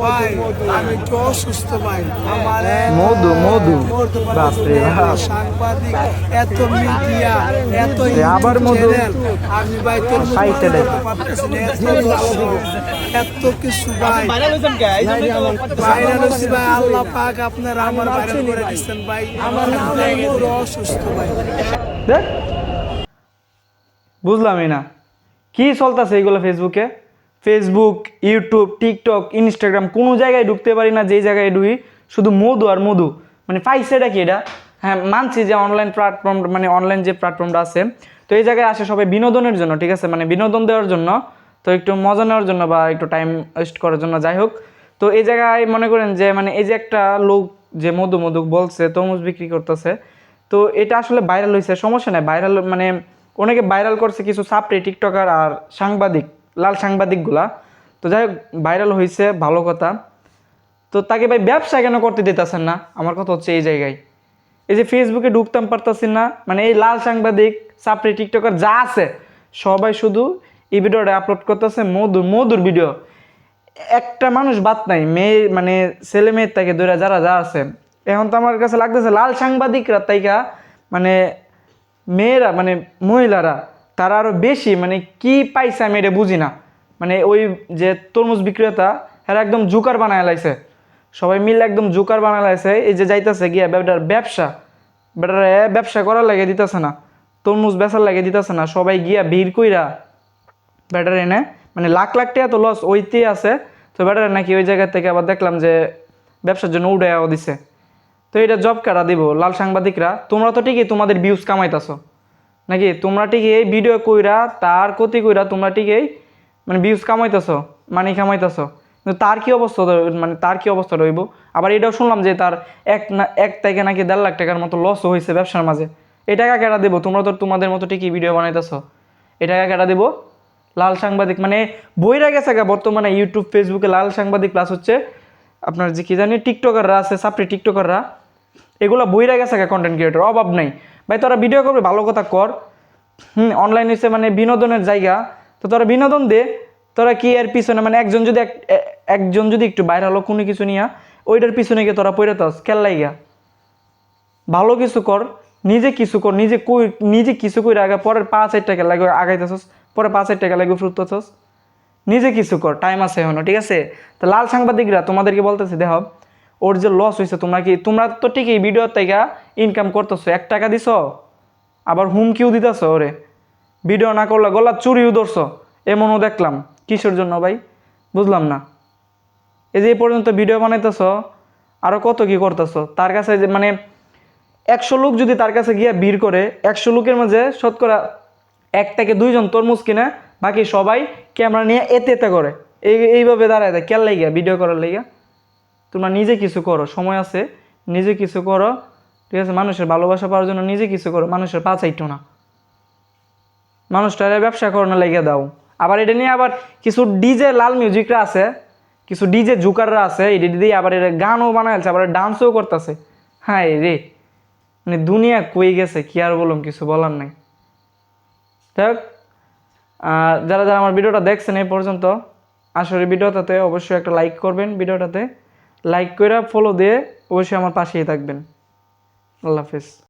ভাই আমি একটু অসুস্থ ভাই। আমার মধু, মধু। বাপরে বাপ। সাংবাদিক এত মিডিয়া এত আবার মধু। আমি ভাই মতো সাইটে এত কিছু ভাই। ভাইরাল হয়েছি ভাই আল্লাহ পাক আপনারা আমার ভাইরাল করে দিচ্ছেন ভাই। আমার অসুস্থ ভাই। দেখ। বুঝলামই না। কি চলতেছে এইগুলো ফেসবুকে ফেসবুক ইউটিউব টিকটক ইনস্টাগ্রাম কোনো জায়গায় ঢুকতে পারি না, যেই জায়গায় ঢুকি, শুধু মধু আর মধু। মানে পাইছে এটা কি এটা? হ্যাঁ মানছি যে অনলাইন প্ল্যাটফর্ম মানে অনলাইন যে প্ল্যাটফর্মটা আছে, তো এই জায়গায় আসে সবাই বিনোদনের জন্য, ঠিক আছে? মানে বিনোদন দেওয়ার জন্য, তো একটু মজা নেওয়ার জন্য বা একটু টাইম ওয়েস্ট করার জন্য যাই হোক। তো এই জায়গায় মনে করেন যে মানে এই যে একটা লোক যে মধু মধু বলছে, তরমুজ বিক্রি করতেছে, তো এটা আসলে ভাইরাল হয়েছে সমস্যা নাই ভাইরাল মানে অনেকে ভাইরাল করছে কিছু সাপড়ি টিকটকার আর সাংবাদিক। লাল সাংবাদিকগুলা। তো যাই হোক ভাইরাল হয়েছে ভালো কথা। তো তাকে ভাই ব্যবসা কেন করতে দিতেছেন না? আমার কথা হচ্ছে এই জায়গায়। এই যে ফেসবুকে ঢুকতাম পারতাছি না মানে এই লাল সাংবাদিক সাপড়ি টিকটকার যা আছে, সবাই শুধু এই ভিডিওটা আপলোড করতেছে, মধুর মধুর ভিডিও। একটা মানুষ বাদ নাই, মেয়ে মানে ছেলে মেয়ের তাকে ধরে যারা যা আছে। এখন তো আমার কাছে লাগতেছে, লাল সাংবাদিকরা তাইকা মানে মেয়েরা মানে মহিলারা তারা আরও বেশি মানে কি পাইছে আমি এটা বুঝি না। মানে ওই যে তরমুজ বিক্রেতা এরা একদম জুকার বানায় লাইছে। সবাই মিলে একদম জুকার বানায় লাইছে, এই যে যাইতেছে গিয়া বেটার ব্যবসা। বেটারে ব্যবসা করার লাগে দিতেছে না, তরমুজ বেচার লাগে দিতেছে না, সবাই গিয়া ভিড় কইরা ব্যাটার এনে মানে লাখ লাখ টাকা তো লস ওইতেই আছে। তো ব্যাটার নাকি ওই জায়গা থেকে আবার দেখলাম যে ব্যবসার জন্য উড়াইয়াও দিছে। তো এটা জব কারা দিব? লাল সাংবাদিকরা, তোমরা তো ঠিকই তোমাদের ভিউজ কামাইতাছো। নাকি তোমরা ঠিক এই ভিডিও কইরা, তার ক্ষতি কইরা তোমরা ঠিকই মানে ভিউজ কামাইতেছো মানি কামাইতেছো। কিন্তু তার কি অবস্থা মানে তার কি অবস্থা রইব? আবার এটাও শুনলাম যে তার এক না, এক থেকে নাকি দেড় লাখ টাকার মতো লসও হয়েছে ব্যবসার মাঝে। এই টাকা কেটা দেবো? তোমরা তো তোমাদের মতো ঠিকই ভিডিও বানাইতেছো। এই টাকা কেটা দেবো? লাল সাংবাদিক মানে বইরা গেছে গা বর্তমানে ইউটিউব ফেসবুকে লাল সাংবাদিক প্লাস হচ্ছে আপনার যে কি জানি টিকটকাররা আছে সাপড়ি টিকটকাররা, এগুলো বইরা গেছে গা কন্টেন্ট ক্রিয়েটর অভাব নাই। ভাই, তোরা ভিডিও করবে, ভালো কথা কর। হুম অনলাইন হচ্ছে মানে বিনোদনের জায়গা। তো তোরা বিনোদন দে, তোরা কি এর পিছনে মানে একজন যদি এক- একজন যদি একটু বাইরে হলো, কোনো কিছু নিয়ে, ওইটার পিছনে গিয়ে তোরা পড়ে তাস কেল্লাই গা ভালো কিছু কর, নিজে কিছু কর, নিজে কই নিজে কিছু করে আগে পরের পাঁচ হাজার টাকা লাগবে আগাইতেছস পরে পাঁচ হাজার টাকা লাগবে ফুটতেছস। নিজে কিছু কর টাইম আছে এখনও, ঠিক আছে? তো লাল সাংবাদিকরা তোমাদেরকে বলতেছে, দেখ ওর যে লস হয়েছে তোমরা কি তোমরা তো ঠিকই ভিডিও থেকে ইনকাম করতেছো। এক টাকা দিছ, আবার হুমকিও দিতেছ ওরে। ভিডিও না করলে গলা চুরিও ধরছো। এমনও দেখলাম। কিসের জন্য ভাই? বুঝলাম না। এই যে পর্যন্ত ভিডিও বানাইতেছ আরও কত কি করতেছ? তার কাছে যে মানে একশো লোক যদি তার কাছে গিয়ে ভিড় করে, একশো লোকের মাঝে শতকরা এক থেকে দুইজন তরমুজ কিনে, বাকি সবাই ক্যামেরা নিয়ে এতে এতে করে। এই এইভাবে দাঁড়ায় দেয় কেন লাগিয়া ভিডিও করার লাগিয়া। তোমরা নিজে কিছু করো, সময় আছে, নিজে কিছু করো, ঠিক আছে? মানুষের ভালোবাসা পাওয়ার জন্য নিজে কিছু করো, মানুষের পাচাইটো না। মানুষটারে ব্যবসা করানো লেগে দাও। আবার এটা নিয়ে আবার কিছু ডিজে, লাল মিউজিকরা আছে, কিছু ডিজে জুকাররা আছে, এটা দিয়ে আবার এটা গানও বানাইছে আবার ডান্সও করতেছে। হ্যাঁ রে মানে দুনিয়া কই গেছে, কি আর বলুম, কিছু বলার নাই। যাই যারা যারা আমার ভিডিওটা দেখছেন এই পর্যন্ত, আসলে ভিডিওটাতে অবশ্যই একটা লাইক করবেন, ভিডিওটাতে। লাইক করে ফলো দিয়ে অবশ্যই আমার পাশেই থাকবেন। আল্লাহ হাফিজ।